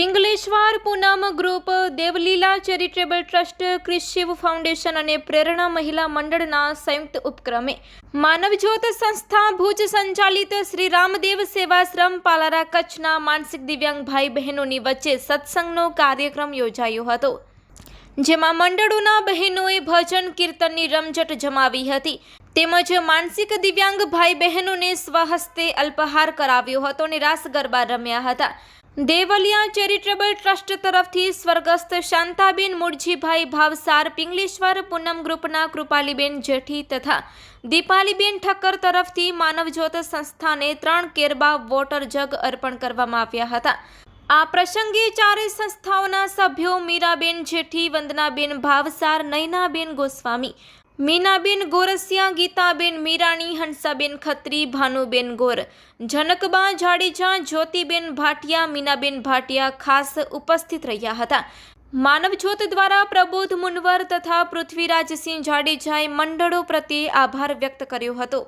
Pingleshwar Poonam group, Devlila charitable trust Krishiv foundation અને પ્રેરણા મહિલા મંડળના સંયુક્ત ઉપક્રમે માનવજ્યોત સંસ્થા ભુજ સંચાલિત શ્રી રામદેવ સેવાશ્રમ પાલારા કચ્છના માનસિક દિવ્યાંગ ભાઈ બહેનોની વચ્ચે સત્સંગનો કાર્યક્રમ યોજાયો હતો, જેમાં મંડળોના બહેનોએ ભજન કીર્તનની રમઝટ જમાવી હતી. તેમજ માનસિક દિવ્યાંગ ભાઈ બહેનોને સ્વહસ્તે અલ્પહાર કરાવ્યો હતો અને રાસ ગરબા રમ્યા હતા. દેવલિયા ચેરિટેબલ ટ્રસ્ટ તરફથી સ્વર્ગસ્થ શાંતાબેન મુરજીભાઈ ભાવસાર, પિંગલેશ્વર પૂનમ ગ્રુપના કૃપાલીબેન જેઠી તથા દીપાલીબેન ઠક્કર તરફથી માનવજ્યોત સંસ્થાને ત્રણ કેરબા વોટર જગ અર્પણ કરવામાં આવ્યા હતા. આ પ્રસંગે ચારે સંસ્થાઓના સભ્યો મીરાબેન જેઠી, વંદનાબેન ભાવસાર નયનાબેન ગોસ્વામી મીનાબેન ગોરસિયા ગીતાબેન મીરાણી, હંસાબેન ખત્રી, ભાનુબેન ગોર, જનકબા જાડેજા, જ્યોતિબેન ભાટિયા, મીનાબેન ભાટિયા ખાસ ઉપસ્થિત રહ્યા હતા. માનવજ્યોત દ્વારા પ્રબોધ મુનવર તથા પૃથ્વીરાજસિંહ જાડેજાએ મંડળો પ્રત્યે આભાર વ્યક્ત કર્યો હતો.